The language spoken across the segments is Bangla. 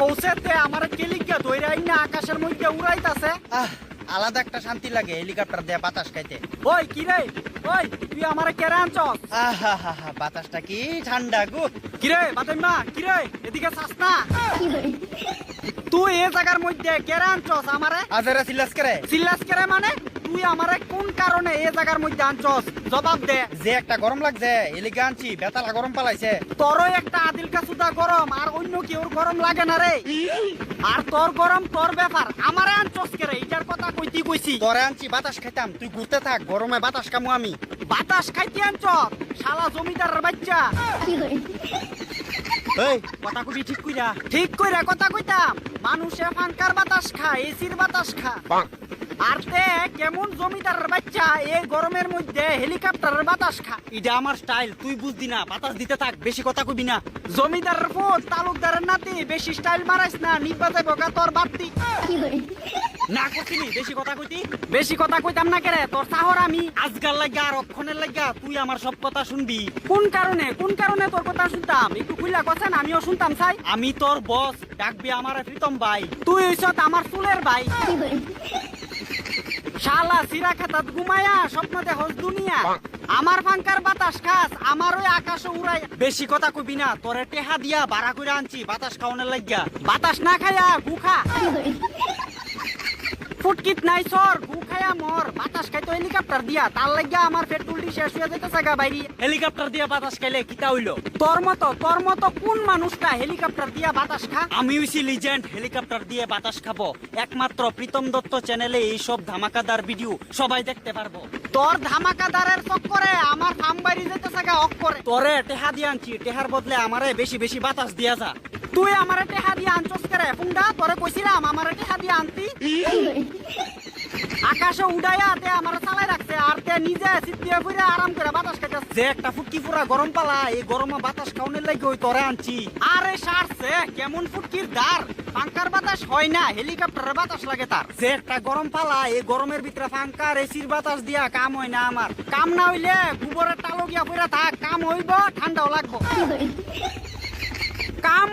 কৌশেতে আমার কেলিকা ধইরা না আকাশের মধ্যে উড়াইতাছে। আহ আলাদা একটা শান্তি লাগে হেলিকপ্টার দিয়ে বাতাস খাইতে। ওই কি রে? ওই তুই আমার হা হা বাতাসটা কি ঠান্ডা গো। কিরে বাদাইমা কিরে এদিকে চাস না। তুই এ জায়গার মধ্যে কেরা আনছস আমারে? আজারা সিলাস করে? সিল্লাস কেরে মানে? তুই আমারে কোন কারণে এ জায়গার মধ্যে আনছস? জবাব দে। যে একটা গরম লাগছে এলিগা আনছি বেতালা গরম পালাইছে। তোরও একটা আদিল কাসুদা গরম আর অন্য কেউর গরম লাগে না রে। আর তোর গরম তোর ব্যাপার। আমারে আনছস কেরে এটার কথা কইতি কইছি। তোরে আনছি বাতাস খাইতাম। তুই ঘুরতে থাক গরমে বাতাস কামু আমি। বাতাস খাইতে আনছস? শালা জমিদারের বাচ্চা। এই। কথা কবি ঠিক কইরা? ঠিক কইরা কথা কইতাম। মানুষে ফাঙ্কার বাতাস খায় এসির বাতাস খা আর তে কেমন জমিদারের বাচ্চা এই গরমের মধ্যে হেলিকপ্টারের বাতাস খা। এটা আমার স্টাইল তুই বুঝদি না বাতাস দিতে থাক বেশি কথা কবি না। জমিদারের ফুট তালুকদারের নাতি বেশি স্টাইল মারাইস না নিবা যাইব গা তোর বাপতি। না বেশি কথা কইতি? বেশি কথা কইতাম না কেরে তোর সাহর আমি। আজকাল লাগা আর অক্ষণের লাগা তুই আমার সব কথা শুনবি। কোন কারণে কোন কারণে তোর কথা শুনতাম? একটু খুইলা কথা আমিও শুনতাম চাই আমি তোর বস ডাকবি আমার প্রীতম ভাই। তুই হইছ আমার চুলের ভাই। শালা সিরা খাতাত ঘুমায়া স্বপ্ন দেখস দুনিয়া। আমার ফাঙ্কার বাতাস খাস আমার ওই আকাশ উড়াই। বেশি কথা কবি না তোরে টেহা দিয়া বাড়া করে আনছি বাতাস খাওয়ানোর লাগিয়া। বাতাস না খায়া গুখা ফুটকিট নাই সর গু খায়া মর। বাতাস খাইতো হেলিকপ্টার দিয়া। তার লাগিয়া আমার পেট্রোলটি শেষ হয়ে গা বাইরি। হেলিকপ্টার দিয়া বাতাস খাইলে কিতা হইল? তোর মতো তোর মতো কোন মানুষটা হেলিকপ্টার দিয়া বাতাস খা? আমি হইছি লিজেন্ড হেলিকপ্টার দিয়ে বাতাস খাব। একমাত্র প্রীতম দত্ত চ্যানেলে এইসব ধামাকাদার ভিডিও সবাই দেখতে পারব। তোর ধামাকাদারের চক্করে আমার ফার্ম বাইরে যেতেছে গা অক করে তোরে টেহা দিয়ে আনছি। টেহার বদলে আমারে বেশি বেশি বাতাস দিয়া যা। তুই আমারে টেহা দিয়ে আনছস করে? ফুংডা তোরে আমারে আনতি। আকাশে উড়াইয়া তে আমার চালাই রাখছে আর তে নিজে সিদ্ধিয়ে ফুরে আরাম করে বাতাস খাইতেছে। যে একটা ফুটকি পুরা গরম পালা এই গরমে বাতাস খাওয়ানোর লাগে ওই তোরে আনছি। আরে সারছে কেমন ফুটকির দার পাঙ্কার বাতাস হয় না হেলিকপ্টারের বাতাস লাগে তার। যে একটা গরম পালা এই গরমের ভিতরে এসির বাতাস দিয়া কাম হয় না আমার। কাম না হইলে গোবরের টালো গিয়া ফুরে থাক কাম হইব ঠান্ডাও লাগবো।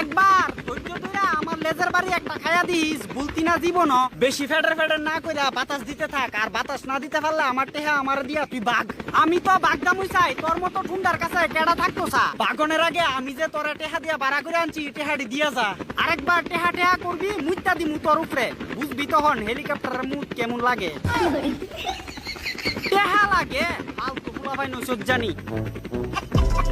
একবার ধৈর্য ধরে আমার লেজার বাড়ি একটা খাইয়া দিস বলতি না জীবন বেশি ফেডার ফেডার না কইরা বাতাস দিতে থাক, আর বাতাস না দিতে পারলে আমার টেহা আমার দিয়া তুই বাঘ। আমি তো বাগদামুই চাই, তোর মতো ঠুন্ডার কাছে কেডা থাকতো সা বাগনের আগে আমি যে তোরা টেহা দিয়া বাড়া করে আনছি টেহাডি দিয়া যা। আরেকবার টেহা টেহা করবি মুইতা দিমু তোর উপরে। বুঝবি তখন হেলিকপ্টারের মুখ কেমন লাগে। টেহা লাগে, ফালতু ফুলা ভাই নৈশ জানি